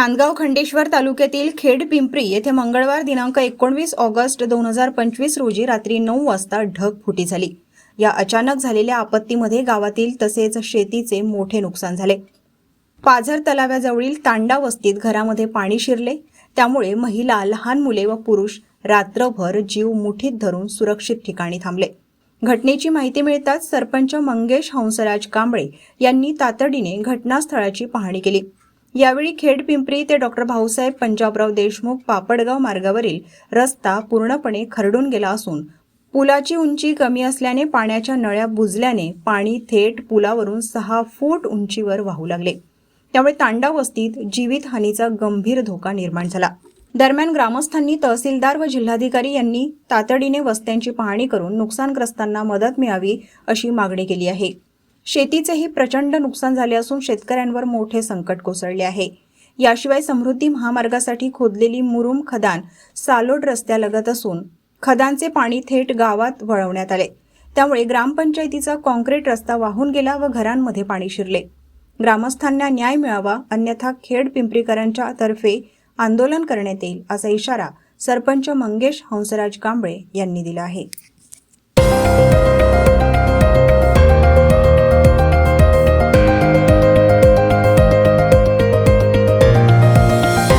नांदगाव खंडेश्वर तालुक्यातील खेड पिंपरी येथे मंगळवार दिनांक एकोणवीस ऑगस्ट दोन हजार पंचवीस रोजी रात्री नऊ वाजता ढगफुटी झाली. या अचानक झालेल्या आपत्तीमध्ये गावातील तसेच शेतीचे मोठे नुकसान झाले. पाझर तलाव्याजवळील तांडा वस्तीत घरामध्ये पाणी शिरले. त्यामुळे महिला लहान मुले व पुरुष रात्रभर जीव मुठीत धरून सुरक्षित ठिकाणी थांबले. घटनेची माहिती मिळताच सरपंच मंगेश हंसराज कांबळे यांनी तातडीने घटनास्थळाची पाहणी केली. यावेळी खेड पिंपरी ते डॉक्टर भाऊसाहेब पंजाबराव देशमुख पापडगाव मार्गावरील रस्ता पूर्णपणे खरडून गेला असून पुलाची उंची कमी असल्याने पाण्याच्या नळ्या बुजल्याने पाणी थेट पुलावरून सहा फूट उंचीवर वाहू लागले. त्यामुळे तांडा वस्तीत जीवितहानीचा गंभीर धोका निर्माण झाला. दरम्यान ग्रामस्थांनी तहसीलदार व जिल्हाधिकारी यांनी तातडीने वस्त्यांची पाहणी करून नुकसानग्रस्तांना मदत मिळावी अशी मागणी केली आहे. शेतीचेही प्रचंड नुकसान झाले असून शेतकऱ्यांवर मोठे संकट कोसळले आहे. याशिवाय समृद्धी महामार्गासाठी खोदलेली मुरुम खदान सालोड रस्त्यालगत असून खदानचे पाणी थेट गावात वळवण्यात आले. त्यामुळे ग्रामपंचायतीचा कॉन्क्रीट रस्ता वाहून गेला व घरांमध्ये पाणी शिरले. ग्रामस्थांना न्याय मिळावा अन्यथा खेड पिंपरीकरांच्या तर्फे आंदोलन करण्यात येईल असा इशारा सरपंच मंगेश हंसराज कांबळे यांनी दिला आहे.